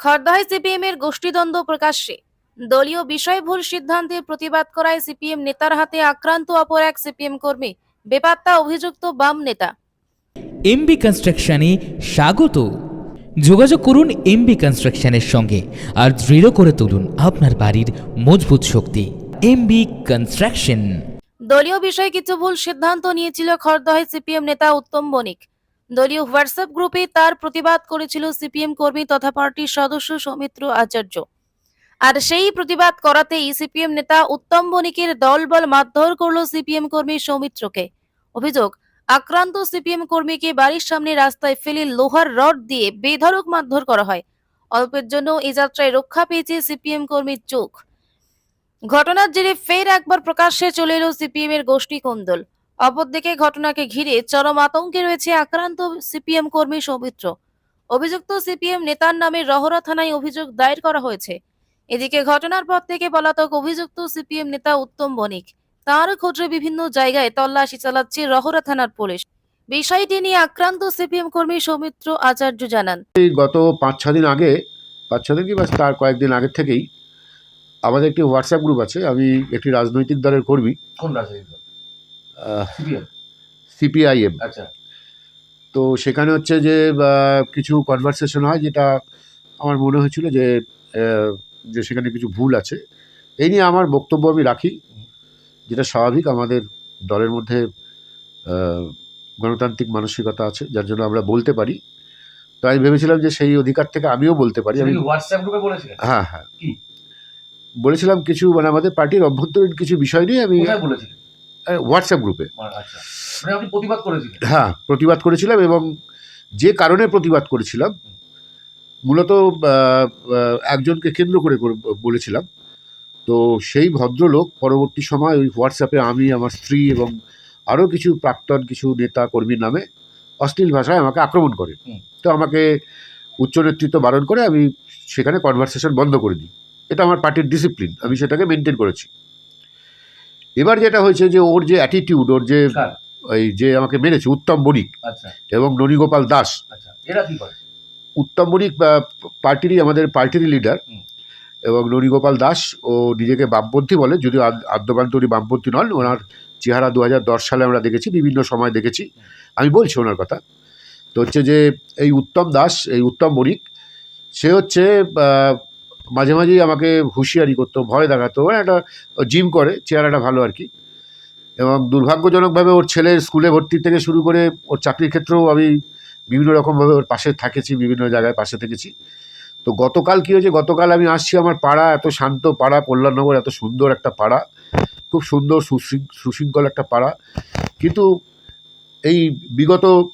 খড়দহায় CPM এর গোষ্ঠীদ্বন্দ্ব প্রকাশ্যে। দলীয় বিষয় ভুল সিদ্ধান্তের প্রতিবাদ করায় সিপিএম নেতার হাতে আক্রান্ত অপর এক সিপিএম কর্মী বেপাত্তা অভিযুক্ত বাম নেতা। এমবি কনস্ট্রাকশনে স্বাগত। যোগাযোগ করুন এমবি কনস্ট্রাকশনের সঙ্গে আর দৃঢ় করে তুলুন আপনার বাড়ির মজবুত শক্তি। এমবি কনস্ট্রাকশন দলীয় বিষয়ে কিছু ভুল সিদ্ধান্ত নিয়েছিল খড়দহায় সিপিএম নেতা উত্তম বণিক। দলীয় হোয়াটসঅ্যাপ গ্রুপে তার প্রতিবাদ করেছিল সিপিএম কর্মী তথা পার্টির সদস্য সৌমিত্র আচার্য। আর সেই প্রতিবাদ করাতেই সিপিএম নেতা উত্তম বণিকের দলবল মারধর করল সিপিএম কর্মী সৌমিত্রকে। অভিযোগ, আক্রান্ত সিপিএম কর্মীকে বাড়ির সামনে রাস্তায় ফেলে লোহার রড দিয়ে বেধড়ক মারধর করা হয়। অল্পের জন্য এই যাত্রায় রক্ষা পেয়েছে সিপিএম কর্মীর চোখ। ঘটনার জেরে ফের একবার প্রকাশ্যে চলে এলো সিপিএম এর গোষ্ঠী কোন্দল। অপরদিকে ঘটনাকে ঘিরে চরম আতঙ্কে রয়েছে আক্রান্ত সিপিএম কর্মী সৌমিত্র। অভিযুক্ত সিপিএম নেতার নামে রহরা থানায় অভিযোগ দায়ের করা হয়েছে। এদিকে ঘটনার পর থেকে পলাতক অভিযুক্ত সিপিএম নেতা উত্তম বণিক তার খোঁজে বিভিন্ন জায়গায় তল্লাশি চালাচ্ছে রহরা থানার পুলিশ। বিষয়টি নিয়ে আক্রান্ত সিপিএম কর্মী সৌমিত্র আচার্য জানান। এই গত পাঁচ ছ দিন আগে পাঁচ ছ দিন কি বাস তার কয়েকদিন আগের থেকেই আমাদের একটি হোয়াটসঅ্যাপ গ্রুপ আছে। আমি একটি রাজনৈতিক দলের কর্মী। কোন রাজনৈতিক দল? সিপিআইএম। আচ্ছা। তো সেখানে হচ্ছে যে কিছু কনভারসেশন হয় যেটা আমার মনে হয়েছিল যে যে সেখানে কিছু ভুল আছে। এই নিয়ে আমার বক্তব্য আমি রাখি। যেটা স্বাভাবিক আমাদের দলের মধ্যে গণতান্ত্রিক মানসিকতা আছে যার জন্য আমরা বলতে পারি। তো আমি ভেবেছিলাম যে সেই অধিকার থেকে আমিও বলতে পারি। আমি হোয়াটসঅ্যাপ গ্রুপে বলেছিলেন? হ্যাঁ হ্যাঁ। বলেছিলাম কিছু মানে আমাদের পার্টির অভ্যন্তরীণ কিছু বিষয় নিয়ে আমি কোথায় বলেছিলেন? হোয়াটসঅ্যাপ গ্রুপে আচ্ছা। মানে করেছিলেন। হ্যাঁ প্রতিবাদ করেছিলাম এবং যে কারণে প্রতিবাদ করেছিলাম মূলত একজনকে কেন্দ্র করে করে বলেছিলাম। তো সেই ভদ্রলোক পরবর্তী সময় ওই হোয়াটসঅ্যাপে আমি আমার স্ত্রী এবং আরও কিছু প্রাক্তন কিছু নেতা কর্মীর নামে অশ্লীল ভাষায় আমাকে আক্রমণ করে। তো আমাকে উচ্চ নেতৃত্ব বারণ করে আমি সেখানে কনভারসেশন বন্ধ করে দিই। এটা আমার পার্টির ডিসিপ্লিন আমি সেটাকে মেনটেন করেছি। এবার যেটা হয়েছে যে ওর যে অ্যাটিটিউড ওর যে? ওই যে আমাকে মেরেছে উত্তম বণিক আচ্ছা। এবং ননীগোপাল দাস। আচ্ছা এরা কি করে? উত্তম বণিক পার্টিরই আমাদের পার্টিরই লিডার এবং ননীগোপাল দাস ও নিজেকে বামপন্থী বলে যদিও আদ- আদ্যপান্ত উনি বামপন্থী নন ওনার চেহারা দু হাজার দশ সালে আমরা দেখেছি বিভিন্ন সময় দেখেছি। আমি বলছি ওনার কথা। তো হচ্ছে যে এই উত্তম দাস এই উত্তম বণিক সে হচ্ছে মাঝে মাঝেই আমাকে হুঁশিয়ারি করতো, ভয় দেখাতো। একটা জিম করে, চেহারাটা ভালো আর কি। এবং দুর্ভাগ্যজনকভাবে ওর ছেলের স্কুলে ভর্তি থেকে শুরু করে ওর চাকরির ক্ষেত্রেও আমি বিভিন্ন রকমভাবে ওর পাশে থাকেছি, বিভিন্ন জায়গায় পাশে থেকেছি। তো গতকাল কী হয়েছে? গতকাল আমি আসছি আমার পাড়া, এত শান্ত পাড়া কল্যাণনগর এত সুন্দর একটা পাড়া। খুব সুন্দর, সুশৃং- সুশৃঙ্খল একটা পাড়া। কিন্তু এই বিগত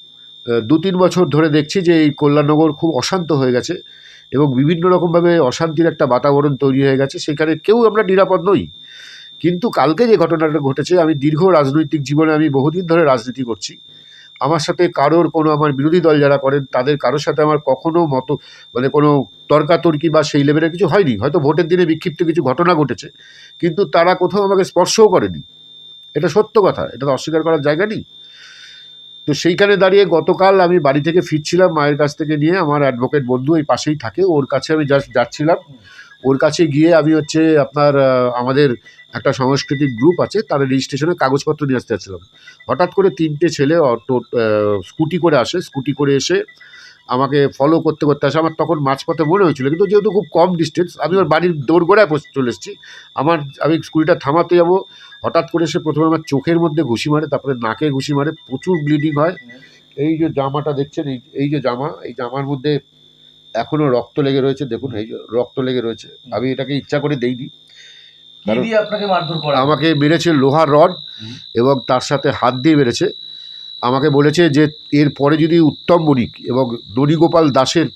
দু তিন বছর ধরে দেখছি যে এই কল্যাণনগর খুব অশান্ত হয়ে গেছে। এবং বিভিন্ন রকমভাবে অশান্তির একটা বাতাবরণ তৈরি হয়ে গেছে। সেখানে কেউ আমরা নিরাপদ নই। কিন্তু কালকে যে ঘটনাটা ঘটেছে, আমি দীর্ঘ রাজনৈতিক জীবনে আমি বহুদিন ধরে রাজনীতি করছি। আমার সাথে কারোর কোনো আমার বিরোধী দল যারা করেন, তাদের কারোর সাথে আমার কখনো মতো মানে কোনো তর্কাতর্কি বা সেই লেভেলের কিছু হয়নি। হয়তো ভোটের দিনে বিক্ষিপ্ত কিছু ঘটনা ঘটেছে, কিন্তু তারা কোথাও আমাকে স্পর্শও করেনি। এটা সত্য কথা। এটা তো অস্বীকার করার জায়গা নেই। তো সেইখানে দাঁড়িয়ে গতকাল আমি বাড়ি থেকে ফিরছিলাম মায়ের কাছ থেকে নিয়ে, আমার অ্যাডভোকেট বন্ধু এই পাশেই থাকে, ওর কাছে আমি জাস্ট যাচ্ছিলাম। ওর কাছে গিয়ে আমি হচ্ছে আপনার আমাদের একটা সাংস্কৃতিক গ্রুপ আছে, তার রেজিস্ট্রেশনে কাগজপত্র নিয়ে আসতে যাচ্ছিলাম। হঠাৎ করে তিনটে ছেলে অটো স্কুটি করে আসে, স্কুটি করে এসে আমাকে ফলো করতে করতে আসে। আমার তখন মাঝপথে মনে হয়েছিল কিন্তু যেহেতু খুব কম ডিস্টেন্স আমি ওর বাড়ির দৌড়গোড়ায় পৌঁছে চলে এসেছি। আমার আমি স্কুটিটা থামাতে যাব। হঠাৎ করে সে প্রথমে আমার চোখের মধ্যে ঘুষি মারে তারপরে নাকে ঘুষি মারে প্রচুর ব্লিডিং হয়। এই যে জামাটা দেখছেন এই এই যে জামা এই জামার মধ্যে এখনও রক্ত লেগে রয়েছে। দেখুন এই রক্ত লেগে রয়েছে। আমি এটাকে ইচ্ছা করে দেইনি। কি কারণ- আপনাকে মারধর করা? আমাকে মেরেছে লোহার রড এবং তার সাথে হাত দিয়ে মেরেছে। আমাকে বলেছে যে এর পরে যদি উত্তম বণিক এবং ননীগোপাল দাসের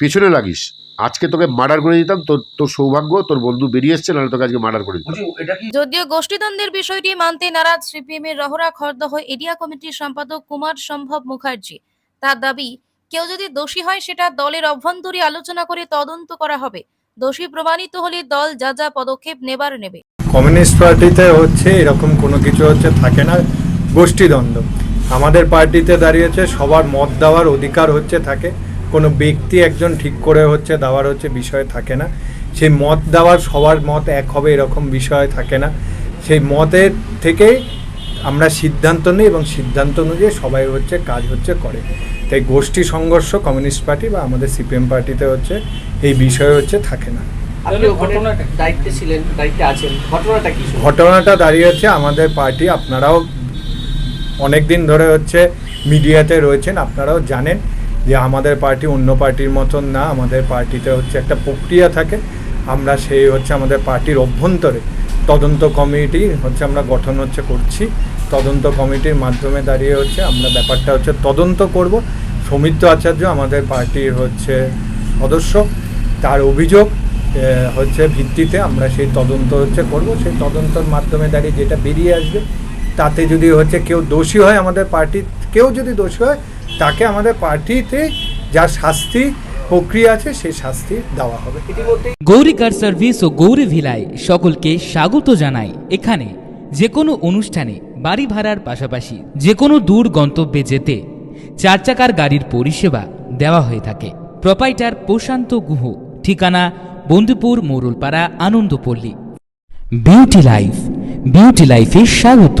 পেছনে লাগিস আজকে তোকে মার্ডার করে দিতাম তোর তোর সৌভাগ্য তোর বন্ধু বেরিয়ে এসছে নাহলে তোকে আজকে মার্ডার করে দিতাম। বলছি এটা কি যদিও গোষ্ঠীদ্বন্দ্বের বিষয়টি মানতে নারাজ সিপিএম এর রহরা খর্দহ এরিয়া কমিটির সম্পাদক কুমার সম্ভব মুখার্জি তার দাবি কেউ যদি দোষী হয় সেটা দলের অভ্যন্তরী আলোচনা করে তদন্ত করা হবে। দোষী প্রমাণিত হলে দল যা যা পদক্ষেপ নেবার নেবে। কমিউনিস্ট পার্টিতে হচ্ছে এরকম কোনো কিছু হচ্ছে থাকে না গোষ্ঠীদ্বন্দ্ব। আমাদের পার্টিতে দাঁড়িয়েছে সবার মত দেওয়ার অধিকার হচ্ছে থাকে। কোনো ব্যক্তি একজন ঠিক করে হচ্ছে দেওয়ার হচ্ছে বিষয় থাকে না। সেই মত দেওয়ার সবার মত এক হবে এরকম বিষয় থাকে না। সেই মতের থেকেই আমরা সিদ্ধান্ত নিই এবং সিদ্ধান্ত অনুযায়ী সবাই হচ্ছে কাজ হচ্ছে করে। তাই গোষ্ঠী সংঘর্ষ কমিউনিস্ট পার্টি বা আমাদের সিপিএম পার্টিতে হচ্ছে এই বিষয় হচ্ছে থাকে না। ঘটনাটা কি? শুনুন। ঘটনাটা দাঁড়িয়ে হচ্ছে আমাদের পার্টি আপনারাও অনেক দিন ধরে হচ্ছে মিডিয়াতে রয়েছেন, আপনারাও জানেন যে আমাদের পার্টি অন্য পার্টির মতন না, আমাদের পার্টিতে হচ্ছে একটা প্রক্রিয়া থাকে। আমরা সেই হচ্ছে আমাদের পার্টির অভ্যন্তরে তদন্ত কমিটি হচ্ছে আমরা গঠন হচ্ছে করছি। তদন্ত কমিটির মাধ্যমে দাঁড়িয়ে হচ্ছে আমরা ব্যাপারটা হচ্ছে তদন্ত করব। সৌমিত্র আচার্য আমাদের পার্টির হচ্ছে সদস্য। তার অভিযোগ হচ্ছে ভিত্তিতে আমরা সেই তদন্ত হচ্ছে করব। সেই তদন্তর মাধ্যমে দাঁড়িয়ে যেটা বেরিয়ে আসবে তাতে যদি হচ্ছে কেউ দোষী হয় আমাদের পার্টি কেউ যদি দোষী হয় তাকে আমাদের পার্টিতে যা শাস্তি প্রক্রিয়া আছে সেই শাস্তি দেওয়া হবে। গৌরী কার সার্ভিস ও গৌরী ভিলায় সকলকে স্বাগত জানাই। এখানে যে কোনো অনুষ্ঠানে বাড়ি ভাড়ার পাশাপাশি যে কোনো দূর গন্তব্যে যেতে চার চাকার গাড়ির পরিষেবা দেওয়া হয়ে থাকে। প্রপাইটার প্রশান্ত গুহ ঠিকানা Bandhupur Morulpara Anandapalli. Beauty life beauty লাইফে স্বাগত।